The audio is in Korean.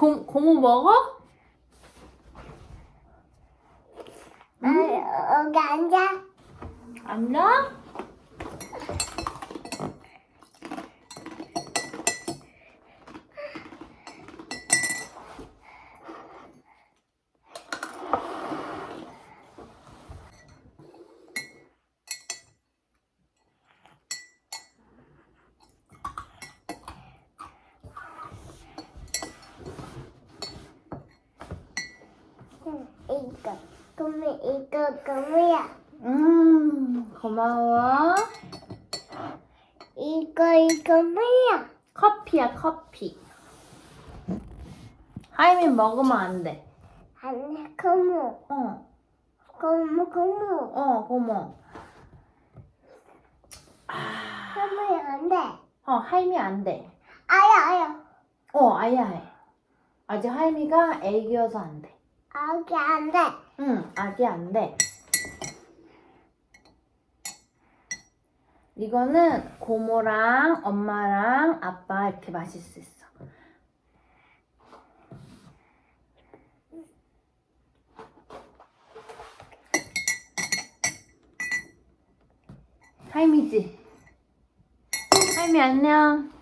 고, 고모 먹어? 아, 여기 앉아. 앉아? 응, 이거. 고무, 이거 고무야. 음, 고마워. 이거, 이거 뭐야? 커피야, 커피. 하이미 먹으면 안 돼. 아니, 고무. 어, 고무, 고무. 어, 고모. 아, 고무야, 안 돼. 어, 하이미 안 돼. 아야, 아야. 어, 아야 해. 아직 하이미가 애기여서 안 돼. 여기 안 돼. 응, 아기 안 돼. 이거는 고모랑 엄마랑 아빠 이렇게 마실 수 있어. 하이미지? 하이미 안녕.